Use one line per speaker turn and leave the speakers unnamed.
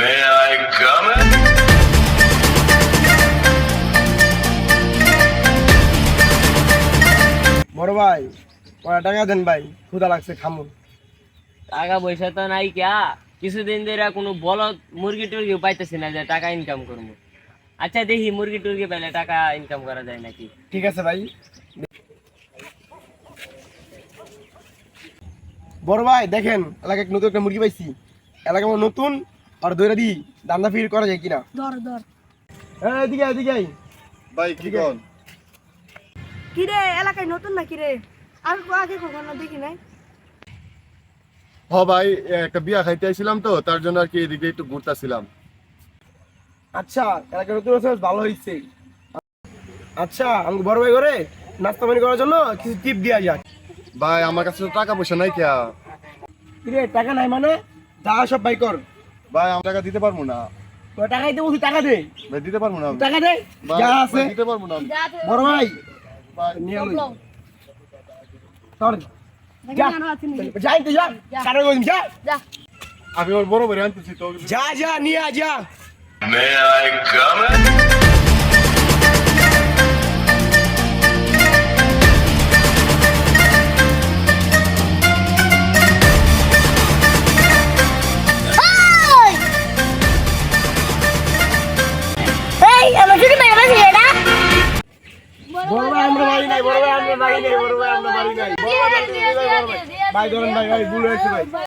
May I come in?
বড় ভাই কয় টাকা দেন ভাই? ক্ষুদা লাগছে খামু
টাকা পয়সা তো নাই কিয়া কিছুদিন ধরে কোনো বলদ মুরগি টুরগি পাইতেছি না যে টাকা ইনকাম করব। আচ্ছা দেখি মুরগি টুরগি পেলে টাকা ইনকাম করা যায় নাকি?
ঠিক আছে ভাই। বড় ভাই দেখেন এলাকায় নতুন একটা মুরগি পাইছি। এলাকা আমার নতুন আর দইরা দি দান্দা ফির করা যায় কিনা?
ধর ধর।
হ্যাঁ এদিকে এদিকে আই।
ভাই কি কন?
কিরে এলাকায় নতুন না কিরে আর আগে কখনো দেখি নাই?
হ ভাই একটা বিয়া খাইতে আইছিলাম তো তার জন্য আর কি এদিকে একটু ঘুরতেছিলাম।
আচ্ছা এলাকায় নতুন আছে ভালো হয়েছে আচ্ছা আমি বড় ভাই করে নাস্তা পানি করার জন্য কিছু টিপ দেওয়া যাক।
ভাই আমার কাছে তো টাকা পয়সা নাই কিয়া।
কিরে টাকা নাই মানে? যা সব বাই কর।
ভাই আমি টাকা দিতে পারব না।
টাকা দিতে টাকা দে।
ভাই দিতে পারব না আমি।
টাকা দে যা আছে।
দিতে পারব না
বড় ভাই।
ভাই,
নিয়ে লই যা।
আরও আছে নাকি?
যাই তো যা। কারও যা।
যা।
আমি ওর বড় ভাই আনতেছি তো
যা যা নিয়ে যা। বড় আমরা বাড়ি নাই, বড় ভাই আমরা বাড়ি নাই নাই। ভাই, ধরেন ভাই ভাই, ভুল হয়েছে ভাই